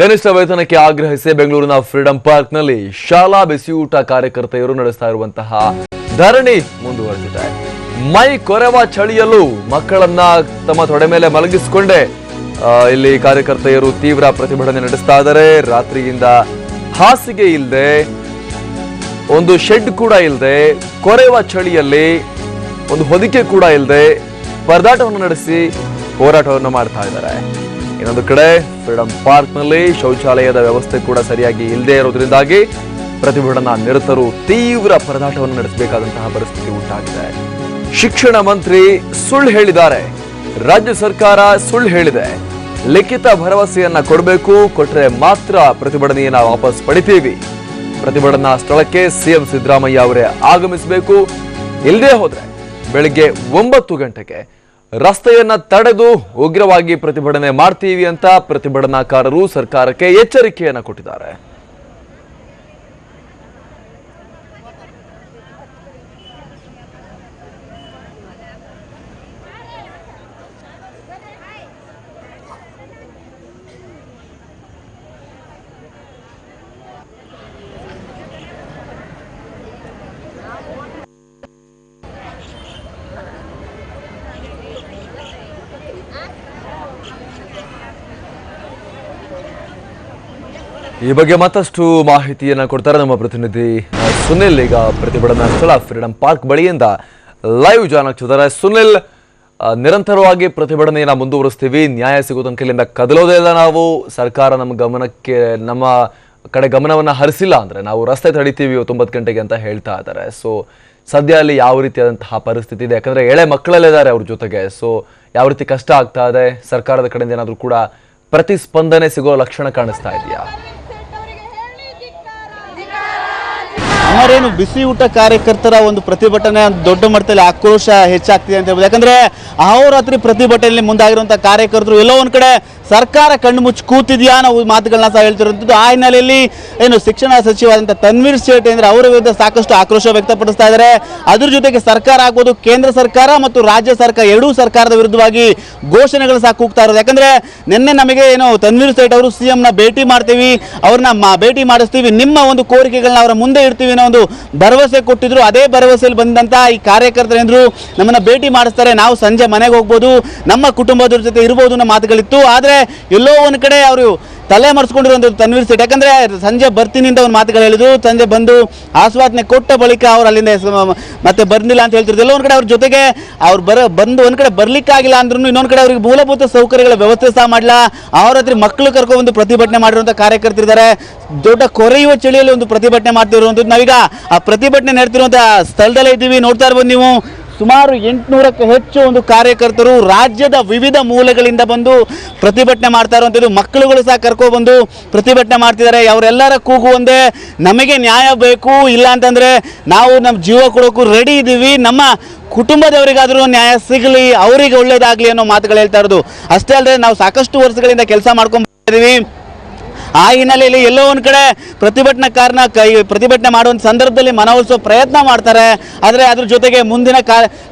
ಕನಿಷ್ಠ ವೇತನಕ್ಕೆ ಆಗ್ರಹಿಸಿ ಬೆಂಗಳೂರಿನ ಫ್ರೀಡಂ ಪಾರ್ಕ್ನಲ್ಲಿ ಶಾಲಾ ಬಿಸಿಯೂಟ ಕಾರ್ಯಕರ್ತೆಯರು ನಡೆಸ್ತಾ ಇರುವಂತಹ ಧರಣಿ ಮುಂದುವರೆದಿದೆ. ಮೈ ಕೊರೆವ ಚಳಿಯಲ್ಲೂ ಮಕ್ಕಳನ್ನ ತಮ್ಮ ತೊಡೆ ಮೇಲೆ ಮಲಗಿಸಿಕೊಂಡೇ. ಇಲ್ಲಿ ಕಾರ್ಯಕರ್ತೆಯರು ತೀವ್ರ ಪ್ರತಿಭಟನೆ ನಡೆಸ್ತಾ ಇದ್ದಾರೆ. ರಾತ್ರಿಯಿಂದ ಹಾಸಿಗೆ ಇಲ್ಲದೆ ಒಂದು ಶೆಡ್ ಕೂಡ ಇಲ್ಲದೆ ಕೊರೆವ ಚಳಿಯಲ್ಲಿ ಒಂದು ಹೊದಿಕೆ ಕೂಡ ಇಲ್ಲದೆ ಪರದಾಟವನ್ನು ನಡೆಸಿ ಹೋರಾಟವನ್ನು ಮಾಡ್ತಾ ಇದ್ದಾರೆ. ಇನ್ನೊಂದು ಕಡೆ ಫ್ರೀಡಂ ಪಾರ್ಕ್ನಲ್ಲಿ ಶೌಚಾಲಯದ ವ್ಯವಸ್ಥೆ ಕೂಡ ಸರಿಯಾಗಿ ಇಲ್ಲದೆ ಇರೋದ್ರಿಂದಾಗಿ ಪ್ರತಿಭಟನಾ ನಿರತರು ತೀವ್ರ ಪರದಾಟವನ್ನು ನಡೆಸಬೇಕಾದಂತಹ ಪರಿಸ್ಥಿತಿ ಉಂಟಾಗಿದೆ. ಶಿಕ್ಷಣ ಮಂತ್ರಿ ಸುಳ್ಳು ಹೇಳಿದ್ದಾರೆ. ರಾಜ್ಯ ಸರ್ಕಾರ ಸುಳ್ಳು ಹೇಳಿದೆ. ಲಿಖಿತ ಭರವಸೆಯನ್ನ ಕೊಡಬೇಕು ಕೊಟ್ಟರೆ ಮಾತ್ರ ಪ್ರತಿಭಟನೆಯನ್ನ ವಾಪಸ್ ಪಡಿತೀವಿ. ಪ್ರತಿಭಟನಾ ಸ್ಥಳಕ್ಕೆ ಸಿಎಂ ಸಿದ್ದರಾಮಯ್ಯ ಅವರೇ ಆಗಮಿಸಬೇಕು. ಇಲ್ಲದೆ ಹೋದ್ರೆ ಬೆಳಿಗ್ಗೆ ಒಂಬತ್ತು ಗಂಟೆಗೆ ರಸ್ತೆಯನ್ನ ತಡೆದು ಉಗ್ರವಾಗಿ ಪ್ರತಿಭಟನೆ ಮಾಡ್ತೀವಿ ಅಂತ ಪ್ರತಿಭಟನಾಕಾರರು ಸರ್ಕಾರಕ್ಕೆ ಎಚ್ಚರಿಕೆಯನ್ನ ಕೊಟ್ಟಿದ್ದಾರೆ. ಈ ಬಗ್ಗೆ ಮತ್ತಷ್ಟು ಮಾಹಿತಿಯನ್ನು ಕೊಡ್ತಾರೆ ನಮ್ಮ ಪ್ರತಿನಿಧಿ ಸುನಿಲ್. ಈಗ ಪ್ರತಿಭಟನಾ ಸ್ಥಳ ಫ್ರೀಡಂ ಪಾರ್ಕ್ ಬಳಿಯಿಂದ ಲೈವ್ ಜಾಯ್ನ್ ಆಗ್ತಿದ್ದಾರೆ ಸುನಿಲ್ ನಿರಂತರವಾಗಿ ಪ್ರತಿಭಟನೆಯನ್ನು ಮುಂದುವರಿಸ್ತೀವಿ. ನ್ಯಾಯ ಸಿಗೋ ತನಕ ಇಲ್ಲಿಂದ ಕದಲೋದೇ ಇಲ್ಲ ನಾವು. ಸರ್ಕಾರ ನಮ್ಮ ಗಮನಕ್ಕೆ, ನಮ್ಮ ಕಡೆ ಗಮನವನ್ನು ಹರಿಸಿಲ್ಲ ಅಂದ್ರೆ ನಾವು ರಸ್ತೆ ತಡಿತೀವಿ ತೊಂಬತ್ತು ಗಂಟೆಗೆ ಅಂತ ಹೇಳ್ತಾ ಇದ್ದಾರೆ. ಸೊ ಸದ್ಯ ಅಲ್ಲಿ ಯಾವ ರೀತಿಯಾದಂತಹ ಪರಿಸ್ಥಿತಿ ಇದೆ? ಯಾಕಂದರೆ ಎಳೆ ಮಕ್ಕಳಲ್ಲಿದ್ದಾರೆ ಅವ್ರ ಜೊತೆಗೆ. ಸೊ ಯಾವ ರೀತಿ ಕಷ್ಟ ಆಗ್ತಾ ಇದೆ? ಸರ್ಕಾರದ ಕಡೆಯಿಂದ ಏನಾದರೂ ಕೂಡ ಪ್ರತಿಸ್ಪಂದನೆ ಸಿಗೋ ಲಕ್ಷಣ ಕಾಣಿಸ್ತಾ ಇದೆಯಾ? ಅಮರೇನು ಬಿಸಿ ಊಟ ಕಾರ್ಯಕರ್ತರ ಒಂದು ಪ್ರತಿಭಟನೆ ದೊಡ್ಡ ಮಟ್ಟದಲ್ಲಿ ಆಕ್ರೋಶ ಹೆಚ್ಚಾಗ್ತಿದೆ ಅಂತ ಹೇಳ್ಬೋದು. ಯಾಕಂದ್ರೆ ಅಹೋರಾತ್ರಿ ಪ್ರತಿಭಟನೆಯಲ್ಲಿ ಮುಂದಾಗಿರುವಂತಹ ಕಾರ್ಯಕರ್ತರು ಎಲ್ಲೋ ಒಂದ್ ಕಡೆ ಸರ್ಕಾರ ಕಣ್ಣು ಮುಚ್ಚಿ ಕೂತಿದೆಯಾ ನಾವು ಮಾತುಗಳನ್ನ ಸಹ ಹೇಳ್ತಿರುವಂಥದ್ದು. ಆ ಹಿನ್ನೆಲೆಯಲ್ಲಿ ಏನು ಶಿಕ್ಷಣ ಸಚಿವಾದಂಥ ತನ್ವೀರ್ ಸೇಠ್ ಅಂದ್ರೆ ಅವರ ವಿರುದ್ಧ ಸಾಕಷ್ಟು ಆಕ್ರೋಶ ವ್ಯಕ್ತಪಡಿಸ್ತಾ ಇದ್ದಾರೆ. ಅದ್ರ ಜೊತೆಗೆ ಸರ್ಕಾರ ಆಗ್ಬೋದು ಕೇಂದ್ರ ಸರ್ಕಾರ ಮತ್ತು ರಾಜ್ಯ ಸರ್ಕಾರ ಎರಡೂ ಸರ್ಕಾರದ ವಿರುದ್ಧವಾಗಿ ಘೋಷಣೆಗಳು ಸಹ ಕೂಗ್ತಾ ಇರೋದು. ಯಾಕಂದ್ರೆ ನಿನ್ನೆ ನಮಗೆ ಏನು ತನ್ವೀರ್ ಸೇಠ್ ಅವರು ಸಿಎಂ ನ ಭೇಟಿ ಮಾಡ್ತೀವಿ, ಅವ್ರನ್ನ ಭೇಟಿ ಮಾಡಿಸ್ತೀವಿ, ನಿಮ್ಮ ಒಂದು ಕೋರಿಕೆಗಳನ್ನ ಅವರ ಮುಂದೆ ಇಡ್ತೀವಿ ಅನ್ನೋ ಒಂದು ಭರವಸೆ ಕೊಟ್ಟಿದ್ರು. ಅದೇ ಭರವಸೆಯಲ್ಲಿ ಬಂದಂತ ಈ ಕಾರ್ಯಕರ್ತರೇಂದ್ರು ನಮ್ಮನ್ನ ಭೇಟಿ ಮಾಡಿಸ್ತಾರೆ, ನಾವು ಸಂಜೆ ಮನೆಗೆ ಹೋಗ್ಬೋದು, ನಮ್ಮ ಕುಟುಂಬದವ್ರ ಜೊತೆ ಇರ್ಬೋದು ಅನ್ನೋ ಮಾತುಗಳಿತ್ತು. ಆದ್ರೆ ಎಲ್ಲೋ ಒಂದ್ ಕಡೆ ಅವರು ತಲೆ ಮರೆಸ್ಕೊಂಡಿರುವಂಥದ್ದು ತನ್ವೀರ್ ಸೇಠ್. ಯಾಕಂದ್ರೆ ಸಂಜೆ ಬರ್ತೀನಿ ಅಂತ ಒಂದು ಮಾತುಗಳು ಹೇಳಿದ್ರು, ಸಂಜೆ ಬಂದು ಆಸ್ವಾದನೆ ಕೊಟ್ಟ ಬಳಿಕ ಅವ್ರು ಅಲ್ಲಿಂದ ಮತ್ತೆ ಬರ್ಲಿಲ್ಲ ಅಂತ ಹೇಳ್ತಿದ್ರು ಎಲ್ಲೋ ಒಂದ್ ಕಡೆ ಅವ್ರ ಜೊತೆಗೆ ಅವ್ರು ಬರ ಬಂದು ಒಂದು ಕಡೆ ಬರ್ಲಿಕ್ಕಾಗಿಲ್ಲ ಅಂದ್ರೂ ಇನ್ನೊಂದು ಕಡೆ ಅವ್ರಿಗೆ ಮೂಲಭೂತ ಸೌಕರ್ಯಗಳ ವ್ಯವಸ್ಥೆ ಸಹ ಮಾಡಲ್ಲ ಅವ್ರ ಹತ್ರ ಮಕ್ಕಳು ಕರ್ಕೊಂಡ್ಬಂದು ಪ್ರತಿಭಟನೆ ಮಾಡಿರುವಂಥ ಕಾರ್ಯಕರ್ತರಿದ್ದಾರೆ ದೊಡ್ಡ ಕೊರೆಯುವ ಚಳಿಯಲ್ಲಿ ಒಂದು ಪ್ರತಿಭಟನೆ ಮಾಡ್ತಿರುವಂಥದ್ದು ನಾವೀಗ ಆ ಪ್ರತಿಭಟನೆ ನಡೆತಿರುವಂಥ ಸ್ಥಳದಲ್ಲೇ ಇದ್ದೀವಿ. ನೋಡ್ತಾ ಇರ್ಬೋದು ನೀವು. ಸುಮಾರು ಎಂಟುನೂರಕ್ಕೂ ಹೆಚ್ಚು ಒಂದು ಕಾರ್ಯಕರ್ತರು ರಾಜ್ಯದ ವಿವಿಧ ಮೂಲಗಳಿಂದ ಬಂದು ಪ್ರತಿಭಟನೆ ಮಾಡ್ತಾ ಇರುವಂಥದ್ದು. ಮಕ್ಕಳುಗಳು ಸಹ ಕರ್ಕೊಬಂದು ಪ್ರತಿಭಟನೆ ಮಾಡ್ತಿದ್ದಾರೆ. ಅವರೆಲ್ಲರ ಕೂಗು ಒಂದೇ, ನಮಗೆ ನ್ಯಾಯ ಬೇಕು, ಇಲ್ಲ ಅಂತಂದರೆ ನಾವು ನಮ್ಮ ಜೀವ ಕೊಡೋಕ್ಕೂ ರೆಡಿ ಇದ್ದೀವಿ ನಮ್ಮ ಕುಟುಂಬದವರಿಗಾದರೂ ನ್ಯಾಯ ಸಿಗಲಿ, ಅವರಿಗೆ ಒಳ್ಳೇದಾಗಲಿ ಅನ್ನೋ ಮಾತುಗಳು ಹೇಳ್ತಾ ಇರೋದು. ಅಷ್ಟೇ ಅಲ್ಲದೆ ನಾವು ಸಾಕಷ್ಟು ವರ್ಷಗಳಿಂದ ಕೆಲಸ ಮಾಡ್ಕೊಂಡು ಬಂದಿದ್ದೀವಿ ಆ ಹಿನ್ನೆಲೆಯಲ್ಲಿ ಎಲ್ಲೋ ಒಂದ್ ಕಡೆ ಪ್ರತಿಭಟನಾಕಾರನ ಕೈ ಪ್ರತಿಭಟನೆ ಮಾಡುವಂಥ ಸಂದರ್ಭದಲ್ಲಿ ಮನವೊಲಿಸೋ ಪ್ರಯತ್ನ ಮಾಡ್ತಾರೆ. ಆದರೆ ಅದ್ರ ಜೊತೆಗೆ ಮುಂದಿನ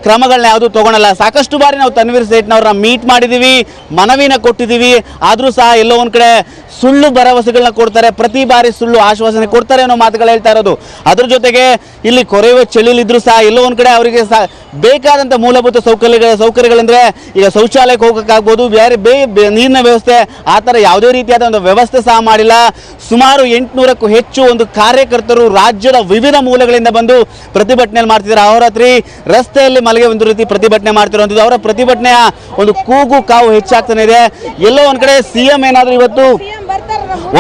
ಕ್ರಮಗಳನ್ನ ಯಾವುದು ತಗೊಳಲ್ಲ. ಸಾಕಷ್ಟು ಬಾರಿ ನಾವು ತನ್ವೀರ್ ಸೇಠ್ನವ್ರನ್ನ ಮೀಟ್ ಮಾಡಿದ್ದೀವಿ ಮನವಿನ ಕೊಟ್ಟಿದ್ದೀವಿ ಆದರೂ ಸಹ ಎಲ್ಲೋ ಒಂದು ಕಡೆ ಸುಳ್ಳು ಭರವಸೆಗಳನ್ನ ಕೊಡ್ತಾರೆ. ಪ್ರತಿ ಬಾರಿ ಸುಳ್ಳು ಆಶ್ವಾಸನೆ ಕೊಡ್ತಾರೆ ಅನ್ನೋ ಮಾತುಗಳು ಹೇಳ್ತಾ ಇರೋದು. ಅದ್ರ ಜೊತೆಗೆ ಇಲ್ಲಿ ಕೊರೆಯುವ ಚಳಿಲಿದ್ರು ಸಹ ಎಲ್ಲೋ ಒಂದ್ ಕಡೆ ಅವರಿಗೆ ಸಹ ಬೇಕಾದಂಥ ಮೂಲಭೂತ ಸೌಕರ್ಯಗಳ ಸೌಕರ್ಯಗಳಂದ್ರೆ ಈಗ ಶೌಚಾಲಯಕ್ಕೆ ಹೋಗೋಕ್ಕಾಗ್ಬೋದು, ಬೇರೆ ಬೇ- ನೀರಿನ ವ್ಯವಸ್ಥೆ, ಆ ಥರ ಯಾವುದೇ ರೀತಿಯಾದ ಒಂದು ವ್ಯವಸ್ಥೆ ಸಹ ಮಾಡಿಲ್ಲ. ಸುಮಾರು ಎಂಟುನೂರಕ್ಕೂ ಹೆಚ್ಚು ಒಂದು ಕಾರ್ಯಕರ್ತರು ರಾಜ್ಯದ ವಿವಿಧ ಮೂಲಗಳಿಂದ ಬಂದು ಪ್ರತಿಭಟನೆ ಮಾಡ್ತಿದ್ದಾರೆ. ಅವರಾತ್ರಿ ರಸ್ತೆಯಲ್ಲಿ ಮಲಗೆ ಒಂದು ರೀತಿ ಪ್ರತಿಭಟನೆ ಮಾಡ್ತಿರುವಂಥದ್ದು. ಅವರ ಪ್ರತಿಭಟನೆಯ ಒಂದು ಕೂಗು ಕಾವು ಹೆಚ್ಚಾಗ್ತಾನೆ ಇದೆ. ಎಲ್ಲೋ ಒಂದ್ ಕಡೆ ಸಿ ಎಂ ಏನಾದರೂ ಇವತ್ತು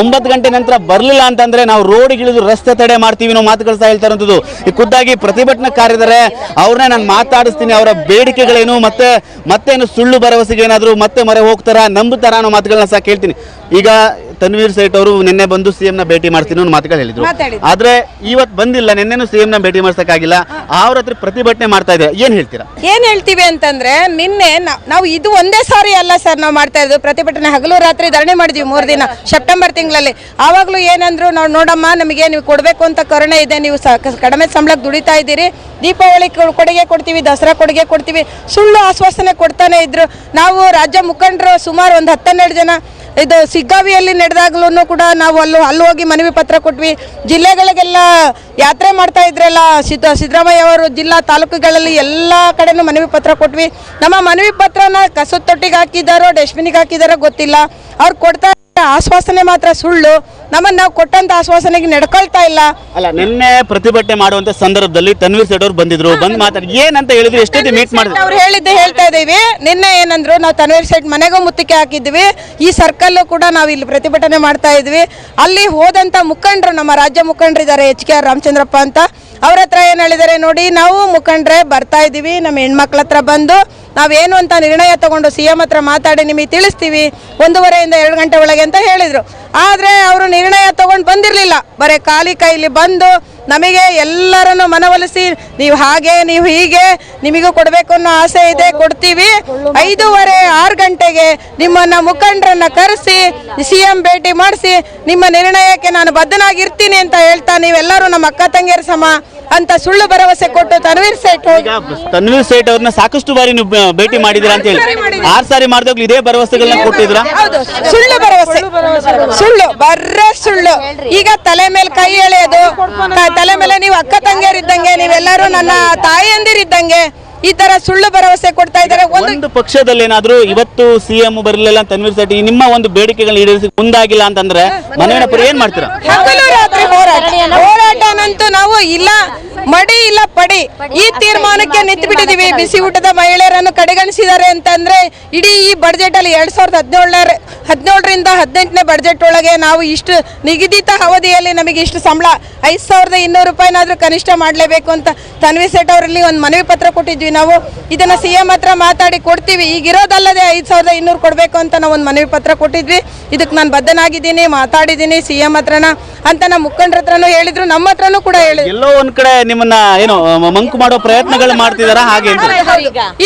ಒಂಬತ್ತು ಗಂಟೆ ನಂತರ ಬರಲಿಲ್ಲ ಅಂತಂದ್ರೆ ನಾವು ರೋಡ್ ಗಿಳಿದು ರಸ್ತೆ ತಡೆ ಮಾಡ್ತೀವಿ ನಾವು ಮಾತುಗಳು ಸಹ ಹೇಳ್ತಾ ಈ ಖುದ್ದಾಗಿ ಪ್ರತಿಭಟನಾಕಾರಿದ್ದಾರೆ ಅವ್ರನ್ನ ನಾನು ಮಾತಾಡಿಸ್ತೀನಿ ಅವರ ಬೇಡಿಕೆಗಳೇನು ಮತ್ತೆ ಮತ್ತೇನು ಸುಳ್ಳು ಭರವಸೆಗೆ ಏನಾದರೂ ಮತ್ತೆ ಮೊರೆ ಹೋಗ್ತಾರ ನಂಬುತ್ತಾರ ಅನ್ನೋ ಮಾತುಗಳನ್ನ ಸಹ ಕೇಳ್ತೀನಿ. ಈಗ ತನ್ವೀರ್ ಸೇಠ್ ಅವರು ನಿನ್ನೆ ಬಂದು ಸಿಎಂ ನ ಭೇಟಿ ಮಾಡ್ತೀನಿ ಅನ್ನೋ ಮಾತುಗಳು ಹೇಳಿದ್ರು. ಆದ್ರೆ ಇವತ್ತು ಬಂದಿಲ್ಲ ನಿನ್ನೆನೂ ಸಿಎಂ ನ ಭೇಟಿ ಮಾಡ್ಸಕ್ಕಾಗಿಲ್ಲ. ಅವ್ರ ಹತ್ರ ಪ್ರತಿಭಟನೆ ಮಾಡ್ತಾ ಇದ್ದಾರೆ ಏನ್ ಹೇಳ್ತೀರಾ? ಏನ್ ಹೇಳ್ತೀವಿ ಅಂತಂದ್ರೆ ನಿನ್ನೆ ನಾವು ಇದು ಒಂದೇ ಸಾರಿ ಅಲ್ಲ ಸರ್ ನಾವು ಮಾಡ್ತಾ ಇರೋದು. ಪ್ರತಿಭಟನೆ ಹಗಲು ರಾತ್ರಿ ಧರಣಿ ಮಾಡಿದ್ವಿ ಮೂರು ದಿನ. ಸೆಪ್ಟೆಂಬರ್ ತಿಂಗಳಲ್ಲಿ. ಆವಾಗಲೂ ಏನಂದ್ರು ನಾವು ನೋಡಮ್ಮ, ನಮಗೆ ನೀವು ಕೊಡಬೇಕು ಅಂತ ಕರುಣೆ ಇದೆ, ನೀವು ಕಡಿಮೆ ಸಂಬಳಕ್ಕೆ ದುಡಿತಾ ಇದ್ದೀರಿ. ದೀಪಾವಳಿ ಕೊಡುಗೆ ಕೊಡ್ತೀವಿ, ದಸರಾ ಕೊಡುಗೆ ಕೊಡ್ತೀವಿ. ಸುಳ್ಳು ಆಶ್ವಾಸನೆ ಕೊಡ್ತಾನೆ ಇದ್ರು. ನಾವು ರಾಜ್ಯ ಮುಖಂಡರು ಸುಮಾರು ಒಂದು ಹತ್ತೆರಡು ಜನ. ಇದು ಸಿಗ್ಗಾವಿಯಲ್ಲಿ ನಡೆದಾಗ್ಲೂ ಕೂಡ ನಾವು ಅಲ್ಲೂ, ಅಲ್ಲಿ ಹೋಗಿ ಮನವಿ ಪತ್ರ ಕೊಟ್ವಿ. ಜಿಲ್ಲೆಗಳಿಗೆಲ್ಲ ಯಾತ್ರೆ ಮಾಡ್ತಾ ಇದ್ರಲ್ಲ, ಸಿದ್ದ, ಸಿದ್ದರಾಮಯ್ಯ ಅವರು ಜಿಲ್ಲಾ ತಾಲೂಕುಗಳಲ್ಲಿ ಎಲ್ಲ ಕಡೆನೂ ಮನವಿ ಪತ್ರ ಕೊಟ್ವಿ. ನಮ್ಮ ಮನವಿ ಪತ್ರನ ಕಸದ ತೊಟ್ಟಿಗೆ ಹಾಕಿದಾರೋ ಡಸ್ಟ್ಬಿನಿಗೆ ಹಾಕಿದಾರೋ ಗೊತ್ತಿಲ್ಲ. ಅವ್ರು ಕೊಡ್ತಾ ಆಶ್ವಾಸನೆ ಮಾತ್ರ ಸುಳ್ಳು. ನಮ್ಮನ್ನ ನಾವು ಕೊಟ್ಟಂತ ಆಶ್ವಾಸನೆಗೆ ನಡ್ಕೊಳ್ತಾ ಇಲ್ಲ. ಅಲ್ಲ ನಿನ್ನೆ ಪ್ರತಿಭಟನೆ ಮಾಡುವಂತ ಸಂದರ್ಭದಲ್ಲಿ ತನ್ವೀರ್ ಸೇಠ್ ಅವರು ಬಂದಿದ್ರು. ಬಂದು ಮಾತಾಡಿ ಏನಂತ ಹೇಳಿದ್ರು? ಎಷ್ಟೊತ್ತಿ ಮೀಟ್ ಮಾಡಿದ್ರು? ಅವ್ರು ಹೇಳಿದ್ದೆ ಹೇಳ್ತಾ ಇದೀವಿ ನಿನ್ನೆ ಏನಂದ್ರು ನಾವು ತನ್ವೀರ್ ಸೈಡ್ ಮನೆಗೂ ಮುತ್ತಿಕೆ ಹಾಕಿದ್ವಿ. ಈ ಸರ್ಕಲ್ ಕೂಡ ನಾವು ಇಲ್ಲಿ ಪ್ರತಿಭಟನೆ ಮಾಡ್ತಾ ಇದ್ವಿ. ಅಲ್ಲಿ ಹೋದಂತ ಮುಖಂಡರು ನಮ್ಮ ರಾಜ್ಯ ಮುಖಂಡರಿದ್ದಾರೆ ಎಚ್ ಕೆ ಆರ್ ರಾಮಚಂದ್ರಪ್ಪ ಅಂತ. ಅವ್ರ ಹತ್ರ ಏನು ಹೇಳಿದ್ದಾರೆ ನೋಡಿ, ನಾವು ಮುಖಂಡ್ರೆ ಬರ್ತಾ ಇದ್ದೀವಿ, ನಮ್ಮ ಹೆಣ್ಮಕ್ಳ ಹತ್ರ ಬಂದು ನಾವೇನು ಅಂತ ನಿರ್ಣಯ ತಗೊಂಡು ಸಿ ಎಂ ಹತ್ರ ಮಾತಾಡಿ ನಿಮಗೆ ತಿಳಿಸ್ತೀವಿ, ಒಂದೂವರೆಯಿಂದ ಎರಡು ಗಂಟೆ ಒಳಗೆ ಅಂತ ಹೇಳಿದರು. ಆದರೆ ಅವರು ನಿರ್ಣಯ ತಗೊಂಡು ಬಂದಿರಲಿಲ್ಲ. ಬರೀ ಖಾಲಿ ಕೈಲಿ ಬಂದು ನಮಗೆ ಎಲ್ಲರನ್ನು ಮನವೊಲಿಸಿ, ನೀವು ಹಾಗೆ, ನೀವು ಹೀಗೆ, ನಿಮಗೂ ಕೊಡಬೇಕು ಅನ್ನೋ ಆಸೆ ಇದೆ, ಕೊಡ್ತೀವಿ. ಐದೂವರೆ ಆರು ಗಂಟೆಗೆ ನಿಮ್ಮನ್ನು ಮುಖಂಡರನ್ನು ಕರೆಸಿ, ಸಿ ಎಂ ಭೇಟಿ ಮಾಡಿಸಿ, ನಿಮ್ಮ ನಿರ್ಣಯಕ್ಕೆ ನಾನು ಬದ್ಧನಾಗಿರ್ತೀನಿ ಅಂತ ಹೇಳ್ತಾ ನೀವೆಲ್ಲರೂ ನಮ್ಮ ಅಕ್ಕ ತಂಗಿಯರ ಸಮ ಅಂತ ಸುಳ್ಳು ಭರವಸೆ ಕೊಟ್ಟು ತನ್ವೀರ್ ಸೇಠ್ ತನ್ವೀರ್ ಸೇಠ್ ಅವ್ರನ್ನ ಸಾಕಷ್ಟು ಬಾರಿ ನೀವು ಭೇಟಿ ಮಾಡಿದಿರಾ ಅಂತ ಹೇಳಿ. ಆರ್ ಸಾರಿ ಮಾಡಿದಾಗ್ಲೂ ಇದೇ ಭರವಸೆಗಳನ್ನ ಕೊಟ್ಟಿದ್ರ ಹೌದು. ಸುಳ್ಳು ಭರವಸೆ. ಸುಳ್ಳು ಬರ್ರ ಸುಳ್ಳು. ಈಗ ತಲೆ ಮೇಲೆ ಕೈ ಎಳೆಯೋದು ತಲೆ ಮೇಲೆ ನೀವು ಅಕ್ಕ ತಂಗಿಯರಿದ್ದಂಗೆ ನೀವೆಲ್ಲರೂ ನನ್ನ ತಾಯಿಯಂದಿರಿದ್ದಂಗೆ ಈ ತರ ಸುಳ್ಳು ಭರವಸೆ ಕೊಡ್ತಾ ಇದ್ದಾರೆ. ಒಂದು ಪಕ್ಷದಲ್ಲಿ ಏನಾದ್ರು ಇವತ್ತು ಸಿಎಂ ಬರಲಿಲ್ಲ ತನ್ವೀರ್ ಶೆಟ್ಟಿ ನಿಮ್ಮ ಒಂದು ಬೇಡಿಕೆಗಳನ್ನ ಈಡೇರಿಸಿ ಮುಂದಾಗಿಲ್ಲ ಅಂತಂದ್ರೆ ಮನವಿನ ಪುರ ಏನ್ ಮಾಡ್ತೀರಾ? ಹೋರಾಟ. ಹೋರಾಟನಂತೂ ನಾವು ಇಲ್ಲ. ಮಡಿ ಇಲ್ಲ ಪಡಿ. ಈ ತೀರ್ಮಾನಕ್ಕೆ ನಿಂತು ಬಿಟ್ಟಿದೀವಿ ಬಿಸಿ ಊಟದ ಮಹಿಳೆಯರನ್ನು ಕಡೆಗಣಿಸಿದ್ದಾರೆ ಅಂತಂದ್ರೆ ಇಡೀ ಈ ಬಡ್ಜೆಟ್ ಅಲ್ಲಿ ಎರಡ್ ಸಾವಿರದ ಹದಿನೇಳರ ಹದಿನೇಳರಿಂದ ಹದಿನೆಂಟನೇ ಬಡ್ಜೆಟ್ ಒಳಗೆ ನಾವು ಇಷ್ಟು ನಿಗದಿತ ಅವಧಿಯಲ್ಲಿ ನಮಗೆ ಇಷ್ಟು ಸಂಬಳ ಐದು ಸಾವಿರದ ಇನ್ನೂರು ರೂಪಾಯಿನಾದ್ರೂ ಕನಿಷ್ಠ ಮಾಡಲೇಬೇಕು ಅಂತ ತನ್ವಿ ಸೆಟ್ ಅವರಲ್ಲಿ ಒಂದು ಮನವಿ ಪತ್ರ ಕೊಟ್ಟಿದ್ವಿ. ನಾವು ಇದನ್ನ ಸಿ ಎಂ ಹತ್ರ ಮಾತಾಡಿ ಕೊಡ್ತೀವಿ. ಈಗಿರೋದಲ್ಲದೆ ಐದು ಸಾವಿರದ ಇನ್ನೂರು ಕೊಡಬೇಕು ಅಂತ ನಾವು ಒಂದು ಮನವಿ ಪತ್ರ ಕೊಟ್ಟಿದ್ವಿ. ಇದಕ್ಕೆ ನಾನು ಬದ್ಧನಾಗಿದ್ದೀನಿ ಮಾತಾಡಿದ್ದೀನಿ ಸಿ ಎಂ ಹತ್ರನ ಅಂತ ನಮ್ಮ ಮುಖಂಡ್ರ ಹತ್ರನೂ ಹೇಳಿದ್ರು. ನಮ್ಮ ಹತ್ರನೂ ಕೂಡ ಹೇಳಿದ್ರು. ಎಲ್ಲೋ ಒಂದ್ ಕಡೆ ನಿಮ್ಮನ್ನ, ಏನು ಮಂಕು ಮಾಡೋ ಪ್ರಯತ್ನಗಳು ಮಾಡ್ತಿದಾರ ಹಾಗೆ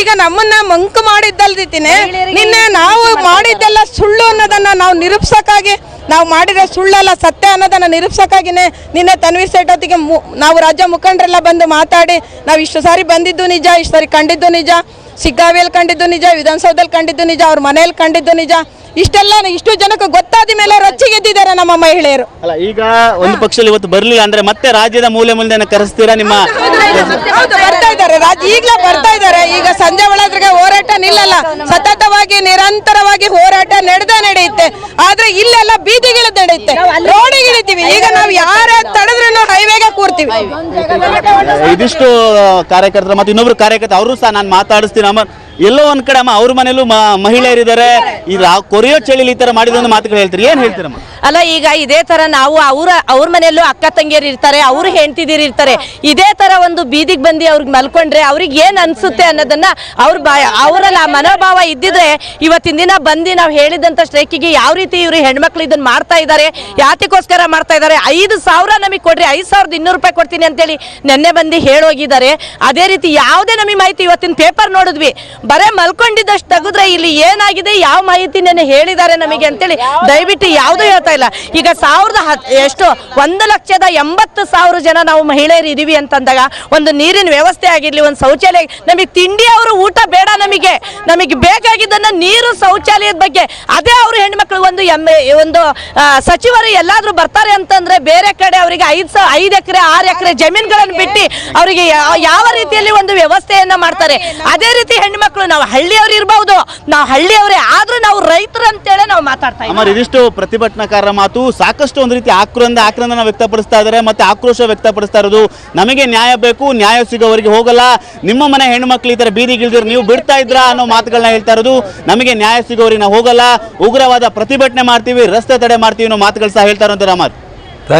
ಈಗ ನಮ್ಮನ್ನ ಮಂಕು ಮಾಡಿದ್ದಲ್ದಿತೀನಿ ನಿನ್ನೆ ನಾವು ಮಾಡಿದ್ದೆಲ್ಲ ಸುಳ್ಳು ಅನ್ನೋದನ್ನ ನಾವು ನಿರೂಪಿಸಕ್ಕಾಗಿ, ನಾವು ಮಾಡಿರೋ ಸುಳ್ಳಲ್ಲ ಸತ್ಯ ಅನ್ನೋದನ್ನ ನಿರೂಪಿಸಕ್ಕಾಗಿನೇ ನಿನ್ನೆ ತನ್ವೀರ್ ಸೇಠ್ ಹೊತ್ತಿಗೆ ನಾವು ರಾಜ್ಯ ಮುಖಂಡರೆಲ್ಲ ಬಂದು ಮಾತಾಡಿ, ನಾವು ಇಷ್ಟು ಸಾರಿ ಬಂದಿದ್ದು ನಿಜ, ಇಷ್ಟು ಸಾರಿ ಕಂಡಿದ್ದು ನಿಜ. ಸಿಗ್ಗಾವಿಯಲ್ಲಿ ಕಂಡಿದ್ದು ನಿಜ, ವಿಧಾನಸೌಧದಲ್ಲಿ ಕಂಡಿದ್ದು ನಿಜ, ಅವ್ರ ಮನೆಯಲ್ಲಿ ಕಂಡಿದ್ದು ನಿಜ. ಇಷ್ಟೆಲ್ಲ ಇಷ್ಟು ಜನಕ್ಕೆ ಗೊತ್ತಾದ ಮೇಲೆ ರೊಚ್ಚಿಗೆದ್ದಿದ್ದಾರೆ ನಮ್ಮ ಮಹಿಳೆಯರು. ಅಲ್ಲ ಈಗ ಒಂದು ಪಕ್ಷದಲ್ಲಿ ಇವತ್ತು ಬರಲಿಲ್ಲ ಅಂದ್ರೆ ಮತ್ತೆ ರಾಜ್ಯದ ಮೂಲೆ ಮುಂದೆ ಕರೆಸ್ತೀರಾ ನಿಮ್ಮ ಹೌದು ಬರ್ತಾ ಇದ್ದಾರೆ. ರಾಜ್ಯ ಈಗಲೇ ಬರ್ತಾ ಇದ್ದಾರೆ. ಈಗ ಸಂಜೆ ಒಳಗೆ ಹೋರಾಟ ನಿಲ್ಲಲ್ಲ. ಸತತವಾಗಿ ನಿರಂತರವಾಗಿ ಹೋರಾಟ ನಡೆದ ನಡೆಯುತ್ತೆ. ಆದ್ರೆ ಇಲ್ಲೆಲ್ಲ ಬೀದಿಗಿಳಿದ ನಡೆಯುತ್ತೆ. ರೋಡಿಗಿಳಿತೀವಿ ಈಗ ನಾವು ಯಾರ ತಡೆದ್ರೂ ಹೈವೇಗೆ ಕೂರ್ತೀವಿ. ಇದಿಷ್ಟು ಕಾರ್ಯಕರ್ತರು ಮತ್ತೆ ಇನ್ನೊಬ್ರು ಕಾರ್ಯಕರ್ತ ಅವರು ಸಹ ನಾನು ಮಾತಾಡಿಸ್ತೀನಿ. ಅಮ್ಮ ಎಲ್ಲೋ ಒಂದ್ ಕಡೆ ಅಮ್ಮ ಅವ್ರ ಮನೇಲೂ ಮಹಿಳೆಯರಿದ್ದಾರೆ. ಕೊರಿಯೋ ಚಳಿಲಿ ಈ ತರ ಮಾಡಿದೊಂದು ಮಾತುಗಳು ಹೇಳ್ತೀರಿ. ಏನ್ ಹೇಳ್ತೀರಮ್ಮ? ಅಲ್ಲ ಈಗ ಇದೇ ತರ ನಾವು ಅವ್ರ ಅವ್ರ ಮನೆಯಲ್ಲೂ ಅಕ್ಕ ತಂಗಿಯರು ಇರ್ತಾರೆ ಅವ್ರು ಹೆಂಡತಿದಿರು ಇರ್ತಾರೆ. ಇದೇ ತರ ಒಂದು ಬೀದಿಗೆ ಬಂದು ಅವ್ರಿಗೆ ಮಲ್ಕೊಂಡ್ರೆ ಅವ್ರಿಗೆ ಏನ್ ಅನ್ಸುತ್ತೆ ಅನ್ನೋದನ್ನ ಅವ್ರ ಅವರಲ್ಲ ಮನೋಭಾವ ಇದ್ದಿದ್ರೆ ಇವತ್ತಿನ ದಿನ ಬಂದು ನಾವು ಹೇಳಿದಂತ ಸ್ಟ್ರೈಕಿಗೆ ಯಾವ ರೀತಿ ಇವ್ರು ಹೆಣ್ಮಕ್ಳು ಇದನ್ನ ಮಾಡ್ತಾ ಇದ್ದಾರೆ ಯಾತಕ್ಕೋಸ್ಕರ ಮಾಡ್ತಾ ಇದ್ದಾರೆ ಐದು ಸಾವಿರ ನಮಗೆ ಕೊಡ್ರಿ ಐದು ಸಾವಿರದ ಇನ್ನೂರು ರೂಪಾಯಿ ಕೊಡ್ತೀನಿ ಅಂತೇಳಿ ನೆನ್ನೆ ಬಂದು ಹೇಳೋಗಿದ್ದಾರೆ. ಅದೇ ರೀತಿ ಯಾವುದೇ ನಮಗೆ ಮಾಹಿತಿ ಇವತ್ತಿನ ಪೇಪರ್ ನೋಡಿದ್ವಿ. ಬರೇ ಮಲ್ಕೊಂಡಿದ್ದಷ್ಟು ತೆಗೆದ್ರೆ ಇಲ್ಲಿ ಏನಾಗಿದೆ? ಯಾವ ಮಾಹಿತಿ ನೆನೆ ಹೇಳಿದ್ದಾರೆ ನಮಗೆ ಅಂತೇಳಿ ದಯವಿಟ್ಟು ಯಾವುದು ಹೇಳ್ತಾ ಇಲ್ಲ. ಈಗ ಸಾವಿರದ ಎಷ್ಟು ಒಂದು ಲಕ್ಷದ ಎಂಬತ್ತು ಸಾವಿರ ಜನ ನಾವು ಮಹಿಳೆಯರು ಇದೀವಿ ಅಂತಂದಾಗ ಒಂದು ನೀರಿನ ವ್ಯವಸ್ಥೆ ಆಗಿರಲಿ ಒಂದು ಶೌಚಾಲಯ ನಮಗೆ ತಿಂಡಿ ಅವರು ಊಟ ಬೇಡ ನಮಗೆ. ನಮಗೆ ಬೇಕಾಗಿದ್ದನ್ನ ನೀರು ಶೌಚಾಲಯದ ಬಗ್ಗೆ. ಅದೇ ಅವರು ಹೆಣ್ಮಕ್ಳು ಒಂದು ಎಂ ಒಂದು ಸಚಿವರು ಎಲ್ಲಾದರೂ ಬರ್ತಾರೆ ಅಂತಂದ್ರೆ ಬೇರೆ ಕಡೆ ಅವರಿಗೆ ಐದು ಸಾವಿರ ಐದು ಎಕರೆ ಆರು ಎಕರೆ ಜಮೀನುಗಳನ್ನು ಬಿಟ್ಟು ಅವರಿಗೆ ಯಾವ ರೀತಿಯಲ್ಲಿ ಒಂದು ವ್ಯವಸ್ಥೆಯನ್ನ ಮಾಡ್ತಾರೆ. ಅದೇ ರೀತಿ ಹೆಣ್ಮಕ್ಳು ನಾವು ಹಳ್ಳಿಯವ್ರು ಇರ್ಬಹುದು ನಾವು ಹಳ್ಳಿಯವರೇ ಆದ್ರೂ ನಾವು ರೈತರು ಅಂತೇಳಿ ನಾವು ಮಾತಾಡ್ತಾ ಅಮರ್, ಇದಿಷ್ಟು ಪ್ರತಿಭಟನಾಕಾರರ ಮಾತು ಸಾಕಷ್ಟು ಒಂದು ರೀತಿ ಆಕ್ರಂದ ಆಕ್ರಂದನ ವ್ಯಕ್ತಪಡಿಸ್ತಾ ಇದ್ದಾರೆ ಮತ್ತೆ ಆಕ್ರೋಶ ವ್ಯಕ್ತಪಡಿಸ್ತಾ ಇರೋದು ನಮಗೆ ನ್ಯಾಯ ಬೇಕು, ನ್ಯಾಯ ಸಿಗೋವರೆಗೆ ಹೋಗಲ್ಲ. ನಿಮ್ಮ ಮನೆ ಹೆಣ್ಮಕ್ಳು ಈ ತರ ಬೀದಿಗಿಳಿದ್ರು ನೀವು ಬಿಡ್ತಾ ಇದ್ರಾ ಅನ್ನೋ ಮಾತುಗಳನ್ನ ಹೇಳ್ತಾ ಇರೋದು ನಮಗೆ ನ್ಯಾಯ ಸಿಗೋವರೆಗೆ ಹೋಗಲ್ಲ. ಉಗ್ರವಾದ ಪ್ರತಿಭಟನೆ ಮಾಡ್ತೀವಿ, ರಸ್ತೆ ತಡೆ ಮಾಡ್ತೀವಿ ಅನ್ನೋ ಮಾತುಗಳು ಸಹ ಹೇಳ್ತಾ ರಾಮತ್